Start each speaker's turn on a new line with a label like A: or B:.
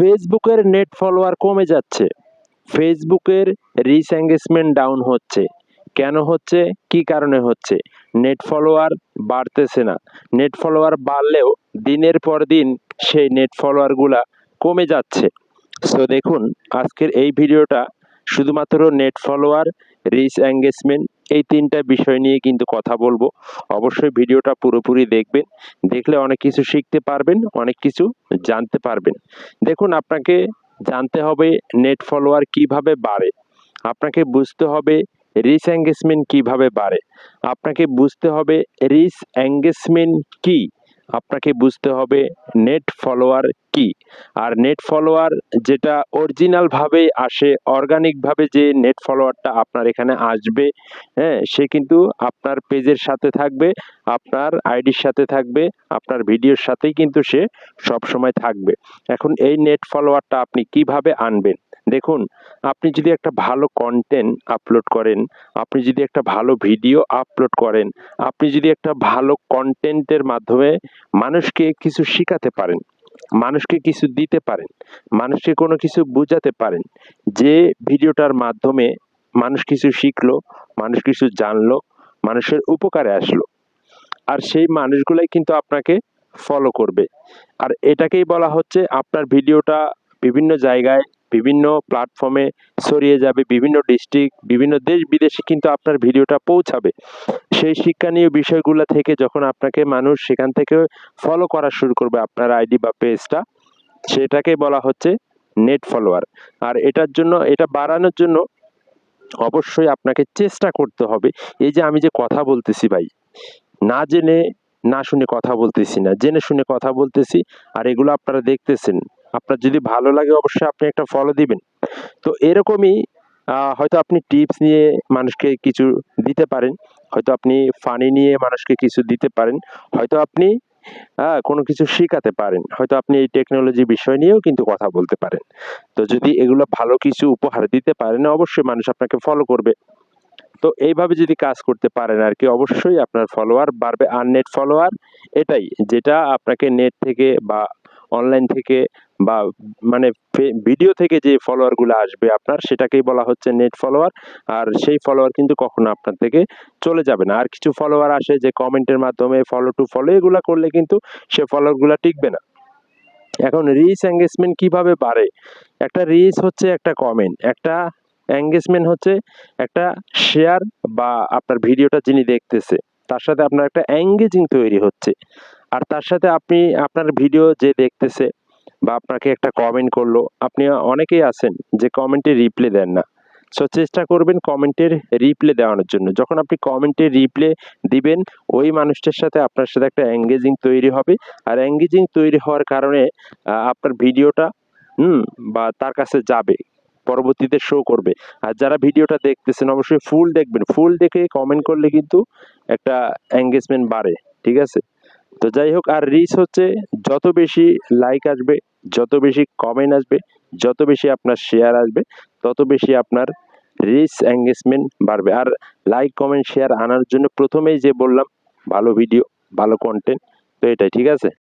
A: ফেসবুকের net follower কমে যাচ্ছে। ফেসবুকের রিচ এঙ্গেজমেন্ট ডাউন হচ্ছে। কেন হচ্ছে? কি কারণে হচ্ছে? নেট ফলোয়ার বাড়তেছে না। নেট ফলোয়ার বাড়লেও দিনের পর দিন সেই নেট ফলোয়ারগুলা কমে যাচ্ছে। সো দেখুন, আজকের এই ভিডিওটা শুধুমাত্র নেট ফলোয়ার রিচ এঙ্গেজমেন্ট এই তিনটা বিষয় নিয়ে কিন্তু কথা বলব। অবশ্যই ভিডিওটা পুরোপুরি দেখবেন। দেখলে অনেক কিছু শিখতে পারবেন, অনেক কিছু জানতে পারবেন। দেখুন, আপনাকে জানতে হবে নেট ফলোয়ার কীভাবে বাড়ে। আপনাকে বুঝতে হবে রিচ এঙ্গেজমেন্ট কীভাবে বাড়ে। আপনাকে বুঝতে হবে রিচ এঙ্গেজমেন্ট কি? আপনাকে বুঝতে হবে নেট ফলোয়ার কি? আর নেট ফলোয়ার যেটা অরিজিনালভাবে আসে অর্গানিকভাবে যে নেট ফলোয়ারটা আপনার এখানে আসবে হ্যাঁ সে কিন্তু আপনার পেজের সাথে থাকবে, আপনার আইডির সাথে থাকবে, আপনার ভিডিওর সাথেই কিন্তু সে সব সময় থাকবে। এখন এই নেট ফলোয়ারটা আপনি কীভাবে আনবেন? দেখুন, আপনি যদি একটা ভালো কন্টেন্ট আপলোড করেন, আপনি যদি একটা ভালো ভিডিও আপলোড করেন, আপনি যদি একটা ভালো কন্টেন্টের মাধ্যমে মানুষকে কিছু শেখাতে পারেন, মানুষকে কিছু দিতে পারেন, মানুষকে কোনো কিছু বোঝাতে পারেন, যে ভিডিওটার মাধ্যমে মানুষ কিছু শিখলো, মানুষ কিছু জানলো, মানুষের উপকারে আসলো। আর সেই মানুষগুলাই কিন্তু আপনাকে ফলো করবে। আর এটাকেই বলা হচ্ছে আপনার ভিডিওটা বিভিন্ন জায়গায় বিভিন্ন প্ল্যাটফর্মে ছড়িয়ে যাবে, বিভিন্ন ডিস্ট্রিক্ট বিভিন্ন দেশ বিদেশে কিন্তু আপনার ভিডিওটা পৌঁছাবে। সেই শিক্ষণীয় বিষয়গুলো থেকে যখন আপনাকে মানুষ সেখান থেকে ফলো করা শুরু করবে আপনার আইডি বা পেজটা সেটাকে বলা হচ্ছে নেট ফলোয়ার আর এটার জন্য, এটা বাড়ানোর জন্য অবশ্যই আপনাকে চেষ্টা করতে হবে। এই যে আমি যে কথা বলতেছি ভাই, না জেনে, না শুনে কথা বলতেছি না, জেনে শুনে কথা বলতেছি, আর এগুলো আপনারা দেখতেছেন। আপনার যদি ভালো লাগে অবশ্যই আপনি একটা ফলো দিবেন। তো এরকমই হয়তো আপনি টিপস নিয়ে মানুষকে কিছু দিতে পারেন, হয়তো আপনি ফানি নিয়ে মানুষকে কিছু দিতে পারেন, হয়তো আপনি কোনো কিছু শেখাতে পারেন, হয়তো আপনি এই টেকনোলজি বিষয় নিয়েও কিন্তু কথা বলতে পারেন। তো যদি এগুলো ভালো কিছু উপহার দিতে পারেন, অবশ্যই মানুষ আপনাকে ফলো করবে। তো এইভাবে যদি কাজ করতে পারেন আর কি, অবশ্যই আপনার ফলোয়ার বাড়বে। আর নেট ফলোয়ার এটাই, যেটা আপনাকে নেট থেকে বা অনলাইন থেকে বা মানে ভিডিও থেকে যে ফলোয়ারগুলো আসবে আপনার, সেটাকেই বলা হচ্ছে নেট ফলোয়ার আর সেই ফলোয়ার কিন্তু কখনো আপনার থেকে চলে যাবে না। আর কিছু ফলোয়ার আসে যে কমেন্টের মাধ্যমে ফলো টু ফলো এগুলো করলে কিন্তু সে ফলোয়ারগুলো টিকবে না। এখন রিচ এঙ্গেজমেন্ট কীভাবে বাড়ে? একটা রিচ হচ্ছে একটা কমেন্ট একটা এঙ্গেজমেন্ট হচ্ছে একটা শেয়ার বা আপনার ভিডিওটা যিনি দেখতেছে, তার সাথে আপনার একটা এঙ্গেজিং তৈরি হচ্ছে। আর তার সাথে আপনি, আপনার ভিডিও যে দেখতেছে বা আপনাকে একটা কমেন্ট করল, আপনি অনেকেই আছেন যে কমেন্টে রিপ্লে দেন না। সো চেষ্টা করবেন কমেন্টের রিপ্লে দেওয়ানোর জন্য। যখন আপনি কমেন্টে রিপ্লে দিবেন, ওই মানুষটার সাথে আপনার সাথে একটা এঙ্গেজিং তৈরি হবে। আর এঙ্গেজিং তৈরি হওয়ার কারণে আপনার ভিডিওটা, হুম, বা তার কাছে যাবে, পরবর্তীতে শো করবে। আর যারা ভিডিওটা দেখতেছেন, অবশ্যই ফুল দেখবেন। ফুল দেখে কমেন্ট করলে কিন্তু একটা এঙ্গেজমেন্ট বাড়ে, ঠিক আছে? তো যাই হোক, আর রিচ হচ্ছে যত বেশি লাইক আসবে, যত বেশি কমেন্ট আসবে, যত বেশি আপনার শেয়ার আসবে, তত বেশি আপনার রিচ এঙ্গেজমেন্ট বাড়বে। আর লাইক কমেন্ট শেয়ার আনার জন্য প্রথমেই যে বললাম, ভালো ভিডিও ভালো কন্টেন্ট তো এটাই, ঠিক আছে?